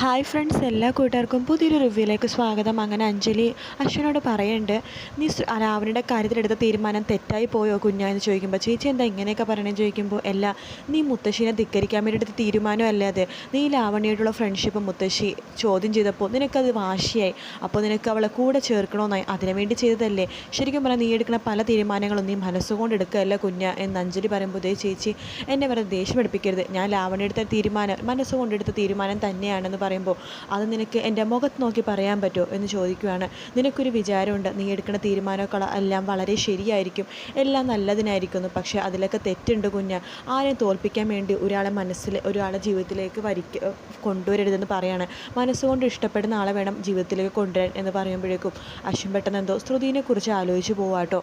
Hi friends എല്ലാ കൂട്ടുകാർക്കും പുതിയൊരു റിവ്യൂയിലേക്ക് സ്വാഗതം. അങ്ങനെ അഞ്ജലി അശ്വനോട് പറയുന്നുണ്ട് നീ രാവണിയുടെ കാര്യത്തിലെടുത്ത തീരുമാനം തെറ്റായി പോയോ കുഞ്ഞാ? എന്ന് ചോദിക്കുമ്പോൾ ചേച്ചി എന്താ ഇങ്ങനെയൊക്കെ പറയണമെന്ന് ചോദിക്കുമ്പോൾ അല്ല നീ മുത്തശ്ശീനെ ധിക്കരിക്കാൻ വേണ്ടിയിട്ട് തീരുമാനമല്ല അത്? നീ ലാവണിയായിട്ടുള്ള ഫ്രണ്ട്ഷിപ്പ് മുത്തശ്ശി ചോദ്യം ചെയ്തപ്പോൾ നിനക്കത് വാശിയായി. അപ്പോൾ നിനക്ക് അവളെ കൂടെ ചേർക്കണമെന്നായി അതിനു വേണ്ടി ചെയ്തതല്ലേ? ശരിക്കും പറഞ്ഞാൽ നീ എടുക്കുന്ന പല തീരുമാനങ്ങളും നീ മനസ്സുകൊണ്ട് എടുക്കുകയല്ല കുഞ്ഞ? എന്ന് അഞ്ജലി പറയുമ്പോൾ ചേച്ചി എന്നെ പറഞ്ഞ് ദേഷ്യം എടുപ്പിക്കരുത് ഞാൻ ലാവണിയെടുത്ത തീരുമാനം മനസ്സുകൊണ്ടെടുത്ത തീരുമാനം തന്നെയാണെന്ന് പറയുമ്പോൾ അത് നിനക്ക് എന്റെ മുഖത്ത് നോക്കി പറയാൻ പറ്റുമോ എന്ന് ചോദിക്കുകയാണ് നിനക്കൊരു വിചാരമുണ്ട്. നീ എടുക്കുന്ന തീരുമാനമൊക്കെ എല്ലാം വളരെ ശരിയായിരിക്കും. എല്ലാം നല്ലതിനായിരിക്കുന്നു. പക്ഷേ അതിലൊക്കെ തെറ്റുണ്ട് കുഞ്ഞ്. ആരെയും തോൽപ്പിക്കാൻ വേണ്ടി ഒരാളെ മനസ്സിൽ ഒരാളെ ജീവിതത്തിലേക്ക് വരിക്ക കൊണ്ടുവരരുതെന്ന് പറയാണ്. മനസ്സുകൊണ്ട് ഇഷ്ടപ്പെടുന്ന ആളെ വേണം ജീവിതത്തിലേക്ക് കൊണ്ടുവരാൻ എന്ന് പറയുമ്പോഴേക്കും അശ്വിൻ പെട്ടെന്ന് എന്തോ ശ്രുതിനെക്കുറിച്ച് ആലോചിച്ച് പോവാട്ടോ.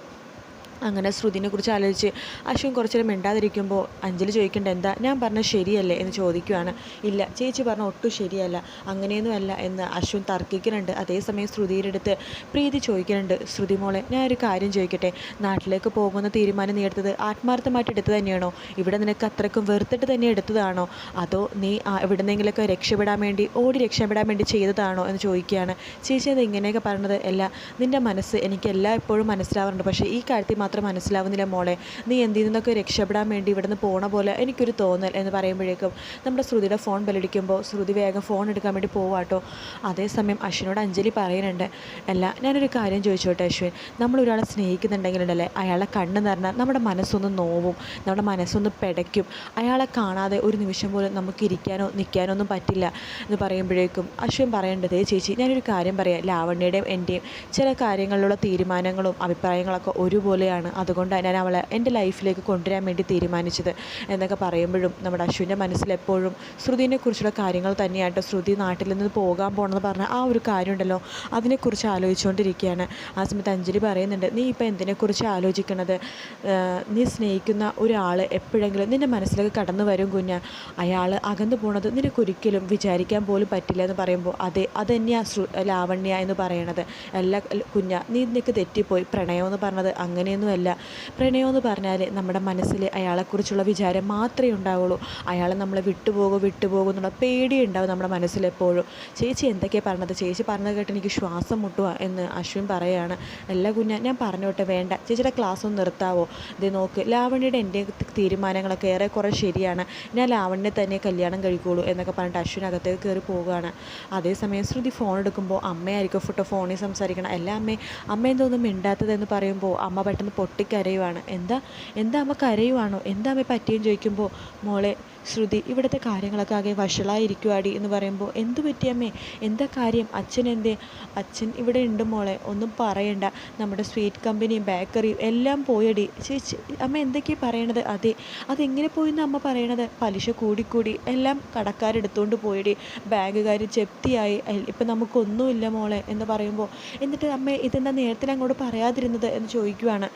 അങ്ങനെ ശ്രുതിനെ കുറിച്ച് ആലോചിച്ച് അശ്വിൻ കുറച്ചേരം മിണ്ടാതിരിക്കുമ്പോൾ അഞ്ജലി ചോദിക്കേണ്ട എന്താ? ഞാൻ പറഞ്ഞ ശരിയല്ലേ? എന്ന് ചോദിക്കുകയാണ് ഇല്ല ചേച്ചി പറഞ്ഞ ഒട്ടും ശരിയല്ല അങ്ങനെയൊന്നുമല്ല എന്ന് അശ്വിൻ തർക്കിക്കുന്നുണ്ട്. അതേസമയം ശ്രുതിയുടെ അടുത്ത് പ്രീതി ചോദിക്കുന്നുണ്ട് ശ്രുതി മോളെ ഞാൻ ഒരു കാര്യം ചോദിക്കട്ടെ? നാട്ടിലേക്ക് പോകുന്ന തീരുമാനം നീ എടുത്തത് ആത്മാർത്ഥമായിട്ട് എടുത്തത് തന്നെയാണോ? ഇവിടെ നിനക്ക് അത്രക്കും വെറുത്തിട്ട് തന്നെ എടുത്തതാണോ? അതോ നീ എവിടെന്നെങ്കിലൊക്കെ രക്ഷപ്പെടാൻ വേണ്ടി ഓടി രക്ഷപ്പെടാൻ വേണ്ടി ചെയ്തതാണോ? എന്ന് ചോദിക്കുകയാണ്. ചേച്ചി അത് ഇങ്ങനെയൊക്കെ പറഞ്ഞത്? അല്ല നിന്റെ മനസ്സ് എനിക്ക് എല്ലാ എപ്പോഴും മനസ്സിലാവാറുണ്ട്. പക്ഷേ ഈ കാര്യത്തിൽ മാത്രം മനസ്സിലാവുന്നില്ല മോളെ. നീ എന്തിൽ നിന്നൊക്കെ രക്ഷപ്പെടാൻ വേണ്ടി ഇവിടുന്ന് പോണ പോലെ എനിക്കൊരു തോന്നൽ എന്ന് പറയുമ്പോഴേക്കും നമ്മുടെ ശ്രുതിയുടെ ഫോൺ ബലടിക്കുമ്പോൾ ശ്രുതി വേഗം ഫോൺ എടുക്കാൻ വേണ്ടി പോവാട്ടോ അതേസമയം അശ്വിനോട് അഞ്ജലി പറയുന്നുണ്ട്. അല്ല ഞാനൊരു കാര്യം ചോദിച്ചോട്ടെ അശ്വിൻ. നമ്മൾ ഒരാളെ സ്നേഹിക്കുന്നുണ്ടെങ്കിലുണ്ടല്ലേ? അയാളെ കണ്ണ് നിറഞ്ഞാൽ നമ്മുടെ മനസ്സൊന്ന് നോവും. നമ്മുടെ മനസ്സൊന്ന് പിടയ്ക്കും. അയാളെ കാണാതെ ഒരു നിമിഷം പോലും നമുക്ക് ഇരിക്കാനോ നിൽക്കാനോ ഒന്നും പറ്റില്ല. എന്ന് പറയുമ്പോഴേക്കും അശ്വിൻ പറയേണ്ടതേ ചേച്ചി ഞാനൊരു കാര്യം പറയാം. ലാവണ്യയുടെയും എന്റെയും ചില കാര്യങ്ങളിലുള്ള തീരുമാനങ്ങളും അഭിപ്രായങ്ങളൊക്കെ ഒരുപോലെയാണ്. അതുകൊണ്ടാണ് ഞാൻ അവളെ എന്റെ ലൈഫിലേക്ക് കൊണ്ടുവരാൻ വേണ്ടി തീരുമാനിച്ചത് എന്നൊക്കെ പറയുമ്പോഴും നമ്മുടെ അശ്വിന്റെ മനസ്സിലെപ്പോഴും ശ്രുതിനെക്കുറിച്ചുള്ള കാര്യങ്ങൾ തന്നെയായിട്ട് ശ്രുതി നാട്ടിൽ നിന്ന് പോകാൻ പോകണമെന്ന് പറഞ്ഞ ആ ഒരു കാര്യമുണ്ടല്ലോ. അതിനെക്കുറിച്ച് ആലോചിച്ചുകൊണ്ടിരിക്കുകയാണ്. ആ സമയത്ത് അഞ്ജലി പറയുന്നുണ്ട് നീ ഇപ്പോൾ എന്തിനെക്കുറിച്ച് ആലോചിക്കുന്നത് നീ സ്നേഹിക്കുന്ന ഒരാൾ എപ്പോഴെങ്കിലും നിന്റെ മനസ്സിലേക്ക് കടന്നു വരും കുഞ്ഞ. അയാൾ അകന്നു പോണത് നിനക്കൊരിക്കലും വിചാരിക്കാൻ പോലും പറ്റില്ല എന്ന് പറയുമ്പോൾ അതെ അതന്നെയാണ് ലാവണ്യ എന്ന് പറയണത്. എല്ലാ കുഞ്ഞ നീ നിനക്ക് തെറ്റിപ്പോയി. പ്രണയം എന്ന് പറഞ്ഞത് അങ്ങനെയൊന്നുമല്ല പ്രണയം എന്ന് പറഞ്ഞാൽ നമ്മുടെ മനസ്സിൽ അയാളെക്കുറിച്ചുള്ള വിചാരം മാത്രമേ ഉണ്ടാവുള്ളൂ. അയാൾ നമ്മളെ വിട്ടുപോകും വിട്ടുപോകും എന്നുള്ള പേടി ഉണ്ടാവും നമ്മുടെ മനസ്സിലെപ്പോഴും ചേച്ചി എന്തൊക്കെയാണ് പറഞ്ഞത്? ചേച്ചി പറഞ്ഞത് കേട്ട് എനിക്ക് ശ്വാസം മുട്ടുക എന്ന് അശ്വിൻ പറയുകയാണ് അല്ല കുഞ്ഞ ഞാൻ പറഞ്ഞോട്ടെ വേണ്ട. ചേച്ചിയുടെ ക്ലാസ് ഒന്ന് നിർത്താവോ? ഇത് നോക്ക് ലാവണ്യയുടെ എന്റെ തീരുമാനങ്ങളൊക്കെ ഏറെക്കുറെ ശരിയാണ്. ഞാൻ ലാവണ്യെ തന്നെ കല്യാണം കഴിക്കുള്ളൂ എന്നൊക്കെ പറഞ്ഞിട്ട് അശ്വിൻ അകത്തേക്ക് കയറി പോവുകയാണ്. അതേസമയം ശ്രുതി ഫോൺ എടുക്കുമ്പോൾ അമ്മയായിരിക്കും ഫോട്ടോ ഫോണിൽ സംസാരിക്കണം. അല്ല അമ്മേ അമ്മ എന്തോന്നും മിണ്ടാത്തതെന്ന് പറയുമ്പോൾ അമ്മ പെട്ടെന്ന് പൊട്ടിക്കരയുവാണ്. എന്താ എന്താ അമ്മ കരയുവാണോ? എന്താ അമ്മ പറ്റിയെന്ന് ചോദിക്കുമ്പോൾ മോളെ ശ്രുതി ഇവിടുത്തെ കാര്യങ്ങളൊക്കെ ആകെ വഷളായിരിക്കുവാടി എന്ന് പറയുമ്പോൾ എന്തു പറ്റിയമ്മേ എന്താ കാര്യം? അച്ഛൻ എന്തേ? അച്ഛൻ ഇവിടെ ഉണ്ട് മോളെ ഒന്നും പറയണ്ട. നമ്മുടെ സ്വീറ്റ് കമ്പനിയും ബേക്കറിയും എല്ലാം പോയടി. ചേച്ചി അമ്മ എന്തൊക്കെയാണ് പറയണത്? അതെ അതെങ്ങനെ പോയെന്ന് അമ്മ പറയണത്? പലിശ കൂടിക്കൂടി എല്ലാം കടക്കാരെടുത്തുകൊണ്ട് പോയടി. ബാങ്കുകാർ ജപ്തിയായി. ഇപ്പം നമുക്കൊന്നുമില്ല മോളെ എന്ന് പറയുമ്പോൾ എന്നിട്ട് അമ്മ ഇതെന്താ നേരത്തെ അങ്ങോട്ട് പറയാതിരുന്നത്? എന്ന് ചോദിക്കുവാണ്.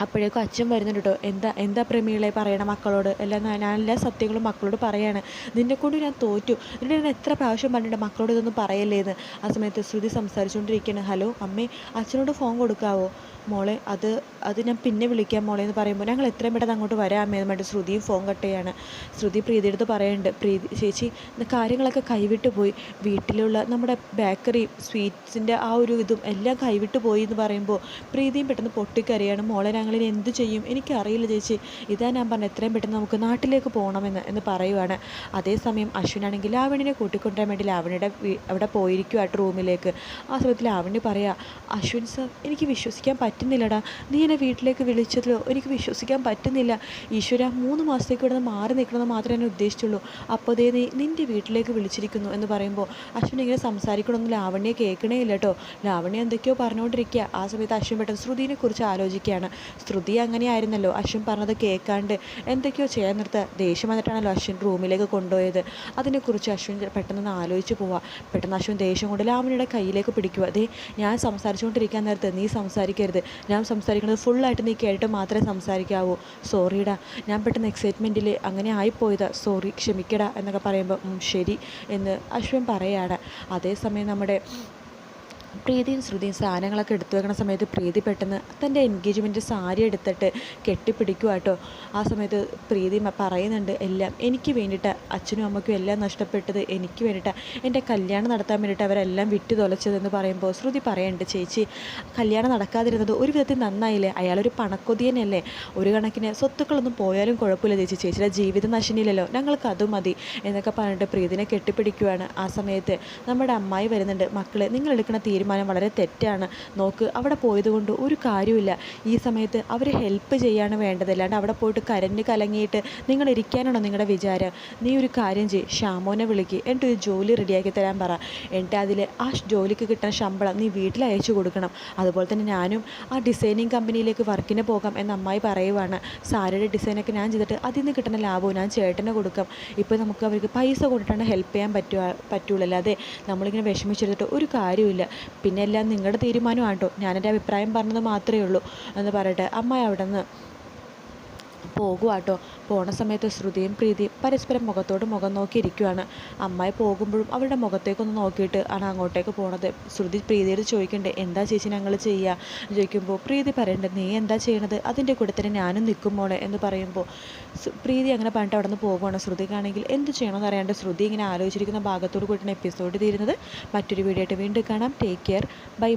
അപ്പോഴേക്കും അച്ഛൻ വരുന്നുണ്ട് കേട്ടോ എന്താ എന്താ പ്രമീളെ പറയണ മക്കളോട്? എല്ലാം ഞാൻ എല്ലാ സത്യങ്ങളും മക്കളോട് പറയാണ്. നിന്നെക്കൊണ്ട് ഞാൻ തോറ്റു. എന്നിട്ട് ഞാൻ എത്ര പ്രാവശ്യം പറഞ്ഞിട്ട് മക്കളോട് ഇതൊന്നും പറയല്ലേന്ന്. ആ സമയത്ത് ശ്രുതി സംസാരിച്ചുകൊണ്ടിരിക്കുകയാണ്. ഹലോ അമ്മേ അച്ഛനോട് ഫോൺ കൊടുക്കാവോ? മോളെ അത് അത് ഞാൻ പിന്നെ വിളിക്കാം മോളെ എന്ന് പറയുമ്പോൾ ഞങ്ങൾ എത്രയും പെട്ടെന്ന് അങ്ങോട്ട് വരാം എന്ന് പറഞ്ഞിട്ട് ശ്രുതിയും ഫോൺ കട്ട് ചെയ്യാണ്. ശ്രുതി പ്രീതിയെടുത്ത് പറയുന്നുണ്ട് പ്രീതി ചേച്ചി കാര്യങ്ങളൊക്കെ കൈവിട്ട് പോയി. വീട്ടിലുള്ള നമ്മുടെ ബേക്കറി സ്വീറ്റ്സിന്റെ ആ ഒരു ഇതും എല്ലാം കൈവിട്ട് പോയി എന്ന് പറയുമ്പോൾ പ്രീതിയും പെട്ടെന്ന് പൊട്ടിക്കരയാണ്. മോളെ ഞങ്ങളിനി എന്ത് ചെയ്യും? എനിക്കറിയില്ല ചേച്ചി. ഇതാ ഞാൻ പറഞ്ഞത് എത്രയും പെട്ടെന്ന് നമുക്ക് നാട്ടിലേക്ക് പോകണമെന്ന് എന്ന് പറയുവാണ്. അതേസമയം അശ്വിനാണെങ്കിൽ ലാവണിനെ കൂട്ടിക്കൊണ്ടുവരാൻ വേണ്ടി ലാവണിയുടെ അവിടെ പോയിരിക്കുവാട്ട് റൂമിലേക്ക് ആ സമയത്ത് ലാവണി പറയാ അശ്വിൻ സർ എനിക്ക് വിശ്വസിക്കാൻ പറ്റുന്നില്ലടാ. നീ എന്നെ വീട്ടിലേക്ക് വിളിച്ചതിലോ എനിക്ക് വിശ്വസിക്കാൻ പറ്റുന്നില്ല. ഈശ്വര മൂന്ന് മാസത്തേക്ക് ഇവിടെ നിന്ന് മാറി നിൽക്കണമെന്ന് മാത്രമേ ഞാൻ ഉദ്ദേശിച്ചുള്ളൂ. അപ്പോൾ ദേ നീ നിന്റെ വീട്ടിലേക്ക് വിളിച്ചിരിക്കുന്നു എന്ന് പറയുമ്പോൾ അശ്വിൻ ഇങ്ങനെ സംസാരിക്കണമെന്ന് ലാവണ്യെ കേൾക്കണേ ഇല്ല കേട്ടോ ലാവണ്യ എന്തൊക്കെയോ പറഞ്ഞുകൊണ്ടിരിക്കുക. ആ സമയത്ത് അശ്വിൻ പെട്ടെന്ന് ശ്രുതിനെ കുറിച്ച് ആലോചിക്കുകയാണ്. ശ്രുതി അങ്ങനെയായിരുന്നല്ലോ അശ്വിൻ പറഞ്ഞത് കേൾക്കാണ്ട് എന്തൊക്കെയോ ചെയ്യാൻ നിർത്ത ദേഷ്യം വന്നിട്ടാണല്ലോ അശ്വിൻ റൂമിലേക്ക് കൊണ്ടുപോയത്. അതിനെക്കുറിച്ച് അശ്വിൻ പെട്ടെന്ന് ആലോചിച്ച് പോവുക പെട്ടെന്ന് അശ്വിൻ ദേഷ്യം കൊണ്ട് ലാവണിയുടെ കയ്യിലേക്ക് പിടിക്കുക അതേ ഞാൻ സംസാരിച്ചുകൊണ്ടിരിക്കാൻ നേരത്തെ നീ സംസാരിക്കരുത്. ഞാൻ സംസാരിക്കുന്നത് ഫുള്ളായിട്ട് നീ കേട്ട് മാത്രമേ സംസാരിക്കാവൂ. സോറിടാ ഞാൻ പെട്ടെന്ന് എക്സൈറ്റ്മെന്റിൽ അങ്ങനെ ആയിപ്പോയതാ. സോറി ക്ഷമിക്കടാ എന്നൊക്കെ പറയുമ്പോൾ ശരി എന്ന് അശ്വിൻ പറയുകയാണ് അതേസമയം നമ്മുടെ പ്രീതിയും ശ്രുതിയും സാധനങ്ങളൊക്കെ എടുത്തു വെക്കുന്ന സമയത്ത് പ്രീതി പെട്ടെന്ന് തന്റെ എൻഗേജ്മെന്റ് സാരി എടുത്തിട്ട് കെട്ടിപ്പിടിക്കുക കേട്ടോ ആ സമയത്ത് പ്രീതി പറയുന്നുണ്ട് എല്ലാം എനിക്ക് വേണ്ടിയിട്ട്. അച്ഛനും അമ്മയ്ക്കും എല്ലാം നഷ്ടപ്പെട്ടത് എനിക്ക് വേണ്ടിയിട്ടാണ് എന്റെ കല്യാണം നടത്താൻ വേണ്ടിയിട്ട് അവരെല്ലാം വിട്ടു തൊലച്ചതെന്ന് പറയുമ്പോൾ ശ്രുതി പറയുന്നുണ്ട് ചേച്ചി കല്യാണം നടക്കാതിരുന്നത് ഒരു വിധത്തിൽ നന്നായില്ലേ? അയാളൊരു പണക്കൊതിയനല്ലേ? ഒരു കണക്കിന് സ്വത്തുക്കളൊന്നും പോയാലും കുഴപ്പമില്ല ചേച്ചി. ചേച്ചിയുടെ ജീവിതം നശിനില്ലല്ലോ. ഞങ്ങൾക്ക് അതും മതി എന്നൊക്കെ പറഞ്ഞിട്ട് പ്രീതിനെ കെട്ടിപ്പിടിക്കുവാണ് ആ സമയത്ത്. നമ്മുടെ അമ്മായി വരുന്നുണ്ട് മക്കളെ നിങ്ങൾ എടുക്കുന്ന തീരുമാനം വളരെ തെറ്റാണ്. നോക്ക് അവിടെ പോയത് കൊണ്ട് ഒരു കാര്യമില്ല ഈ സമയത്ത് അവർ ഹെൽപ്പ് ചെയ്യാണ് വേണ്ടത്. അല്ലാണ്ട് അവിടെ പോയിട്ട് കരഞ്ഞ് കലങ്ങിയിട്ട് നിങ്ങൾ ഇരിക്കാനാണോ നിങ്ങളുടെ വിചാരം? നീ ഒരു കാര്യം ചെയ്യ്. ഷാമോനെ വിളിക്ക്. എന്നിട്ട് ഒരു ജോലി റെഡിയാക്കി തരാൻ പറ. എന്നിട്ട് അതിൽ ആ ജോലിക്ക് കിട്ടുന്ന ശമ്പളം നീ വീട്ടിൽ അയച്ചു കൊടുക്കണം. അതുപോലെ തന്നെ ഞാനും ആ ഡിസൈനിങ് കമ്പനിയിലേക്ക് വർക്കിന് പോകാം എന്ന് അമ്മായി പറയുവാണ്. സാരിയുടെ ഡിസൈനൊക്കെ ഞാൻ ചെയ്തിട്ട് അതിൽ നിന്ന് കിട്ടുന്ന ലാഭവും ഞാൻ ചേട്ടന് കൊടുക്കാം. ഇപ്പോൾ നമുക്ക് അവർക്ക് പൈസ കൊടുത്തിട്ടാണ് ഹെൽപ്പ് ചെയ്യാൻ പറ്റുക പറ്റുള്ളൂ. അല്ലാതെ നമ്മളിങ്ങനെ വിഷമിച്ചെടുത്തിട്ട് ഒരു കാര്യമില്ല പിന്നെ എല്ലാം നിങ്ങളുടെ തീരുമാനമാണ് കേട്ടോ ഞാനെന്റെ അഭിപ്രായം പറഞ്ഞത് മാത്രമേ ഉള്ളൂ എന്ന് പറയട്ടെ. അമ്മായി അവിടെ നിന്ന് പോകുക കേട്ടോ പോണ സമയത്ത് ശ്രുതിയും പ്രീതിയും പരസ്പരം മുഖത്തോട് മുഖം നോക്കി ഇരിക്കുവാണ് അമ്മായി പോകുമ്പോഴും അവരുടെ മുഖത്തേക്കൊന്ന് നോക്കിയിട്ട് ആണ് അങ്ങോട്ടേക്ക് പോണത്. ശ്രുതി പ്രീതിയോട് ചോദിക്കണ്ടേ എന്താ ചേച്ചി ഞങ്ങൾ ചെയ്യുക ചോദിക്കുമ്പോൾ പ്രീതി പറയണ്ടേ നീ എന്താ ചെയ്യണത്? അതിന്റെ കൂടെ തന്നെ ഞാനും നിൽക്കും മോളെ എന്ന് പറയുമ്പോൾ പ്രീതി അങ്ങനെ പറഞ്ഞിട്ട് അവിടെ നിന്ന് പോകുവാണ് ശ്രുതിക്കാണെങ്കിൽ എന്ത് ചെയ്യണമെന്ന് അറിയാണ്ട് ശ്രുതി ഇങ്ങനെ ആലോചിച്ചിരിക്കുന്ന ഭാഗത്തോട് കൂടിയാണ് എപ്പിസോഡ് തീരുന്നത്. മറ്റൊരു വീഡിയോ ആയിട്ട് വീണ്ടും കാണാം. Take care bye